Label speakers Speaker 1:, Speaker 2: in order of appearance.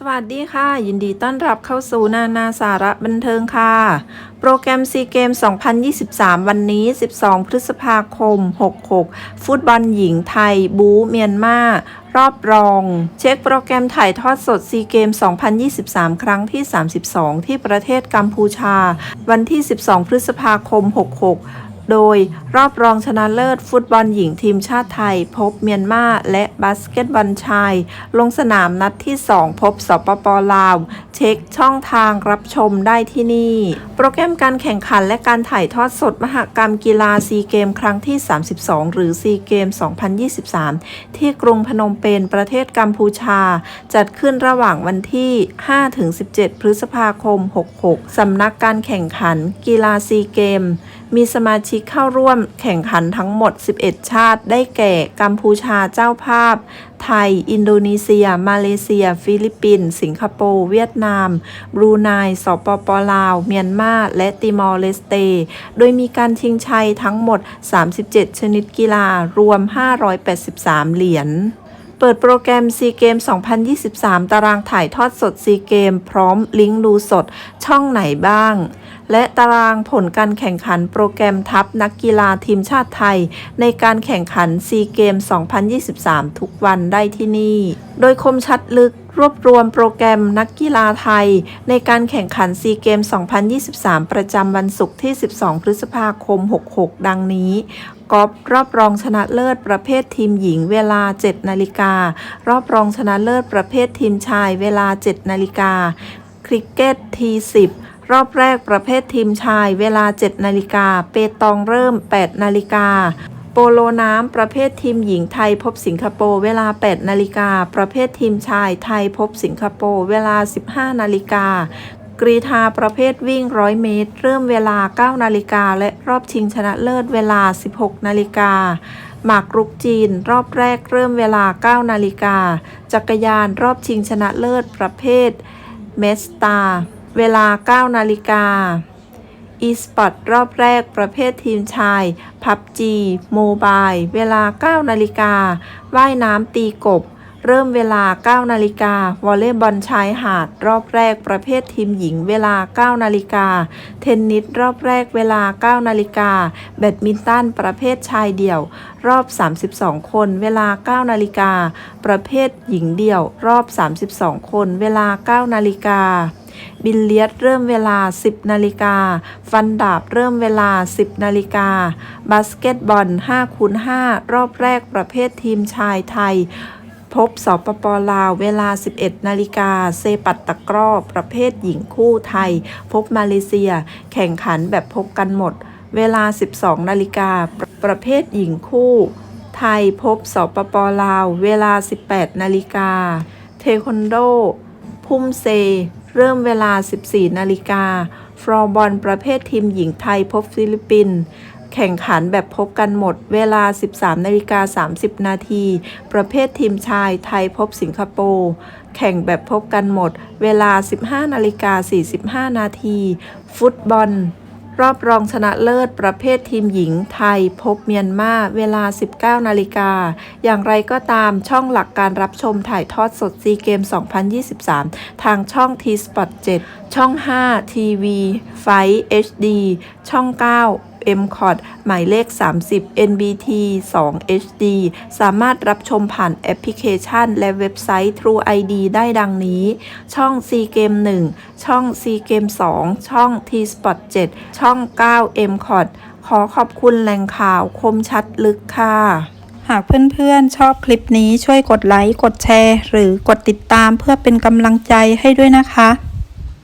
Speaker 1: สวัสดีค่ะ ยินดีต้อนรับเข้าสู่นานาสาระบันเทิงค่ะ โปรแกรมซีเกม 2023 วันนี้ 12 พฤษภาคม 66 ฟุตบอลหญิงไทย บูเมียนมารอบรอง เช็คโปรแกรมถ่ายทอดสดซีเกม 2023 ครั้งที่ 32 ที่ประเทศกัมพูชา วันที่ 12 พฤษภาคม 66 โดยรอบรองชนะเลิศฟุตบอลหญิงทีมชาติไทย พบเมียนมาและบาสเกตบอลชาย ลงสนามนัดที่ 2 พบสปปลาว เช็คช่องทางรับชมได้ที่นี่ โปรแกรมการแข่งขันและการถ่ายทอดสดมหกรรมกีฬาซีเกมครั้งที่ 32 หรือซีเกม 2023 ที่กรุงพนมเปญประเทศกัมพูชา จัดขึ้นระหว่างวันที่ 5-17 พฤษภาคม 66 สำนักการแข่งขันกีฬาซีเกม มีสมาชิกเข้าร่วมแข่งขันทั้งหมด 11 ชาติได้แก่ กัมพูชาเจ้าภาพ ไทย อินโดนีเซีย มาเลเซีย ฟิลิปปินส์ สิงคโปร์ เวียดนาม บรูไน สปปลาว เมียนมา และติมอร์เลสเต โดยมีการชิงชัยทั้งหมด 37 ชนิดกีฬารวม 583 เหรียญเปิดโปรแกรมซีเกม 2023 ตารางถ่ายทอดสดซีเกม พร้อมลิงก์ดูสดช่องไหนบ้าง และตารางผลการแข่งขันโปรแกรมทัพนักกีฬาทีมชาติไทย ในการแข่งขันซีเกม 2023 ทุกวันได้ที่นี่ โดยคมชัดลึกรวบรวมโปรแกรมนักกีฬาไทย ในการแข่งขันซีเกม 2023 ประจำวันศุกร์ที่ 12 พฤษภาคม 66 ดังนี้กอล์ฟรอบรองชนะเลิศประเภททีมหญิงเวลา 7 นาฬิกา รอบรองชนะเลิศประเภททีมชายเวลา 7 นาฬิกา คริกเก็ตที10 รอบแรกประเภททีมชายเวลา 7 นาฬิกา เปตองเริ่ม 8 นาฬิกา โปโลน้ำประเภททีมหญิงไทยพบสิงคโปร์เวลา 8 นาฬิกา ประเภททีมชายไทยพบสิงคโปร์เวลา 15 นาฬิกากรีธาประเภทวิ่ง 100 เมตร เริ่มเวลา 9 นาฬิกา และรอบชิงชนะเลิศเวลา 16 นาฬิกา หมากรุกจีน รอบแรกเริ่มเวลา 9 นาฬิกา จักรยานรอบชิงชนะเลิศประเภทเมสตา เวลา 9 นาฬิกา อีสปอร์ตรอบแรกประเภททีมชายพับจีโมบายเวลา 9 นาฬิกา ว่ายน้ำตีกบ เริ่มเวลา 9 นาฬิกาวอลเลย์บอลชายหาดรอบแรกประเภททีมหญิงเวลา 9 นาฬิกา เทนนิสรอบแรกเวลา 9 นาฬิกา แบดมินตันประเภทชายเดี่ยว รอบ 32 คนเวลา 9 นาฬิกา ประเภทหญิงเดี่ยว รอบ 32 คนเวลา 9 นาฬิกา บิลเลียดเริ่มเวลา 10 นาฬิกา ฟันดาบเริ่มเวลา 10 นาฬิกา บาสเกตบอล5คูณ5รอบแรกประเภททีมชายไทย พบสปปลาวเวลา 11 นาฬิกา เซปัตตะกร้อ ประเภทหญิงคู่ไทย พบมาเลเซีย แข่งขันแบบพบกันหมด เวลา 12 นาฬิกา ประเภทหญิงคู่ไทยพบสปปลาว เวลา 18 นาฬิกา เทควันโด พุ่มเซ เริ่มเวลา 14 นาฬิกาฟลอร์บอลประเภททีมหญิงไทยพบฟิลิปปินส์แข่งขันแบบพบกันหมด เวลา 13นาฬิกา30 นาที ประเภททีมชายไทยพบสิงคโปร์ แข่งแบบพบกันหมด เวลา 15นาฬิกา45 นาที ฟุตบอล รอบรองชนะเลิศประเภททีมหญิงไทยพบเมียนมาเวลา 19 นาฬิกา อย่างไรก็ตามช่องหลักการรับชมถ่ายทอดสดซีเกม 2023 ทางช่อง T Spot 7 ช่อง 5 TV ไฟ HD ช่อง 9 m c o t หมายเลข 30 NBT 2 HD สามารถรับชมผ่านแอปพลิเคชัน และเว็บไซต์ True ID ได้ดังนี้ ช่อง C Game 1 ช่อง C Game 2 ช่อง T Spot 7 ช่อง 9 m c o t ขอขอบคุณแหล่งข่าวคมชัดลึกค่ะหากเพื่อนๆ ชอบคลิปนี้ช่วยกดไลค์ กดแชร์ หรือกดติดตามเพื่อเป็นกำลังใจให้ด้วยนะคะ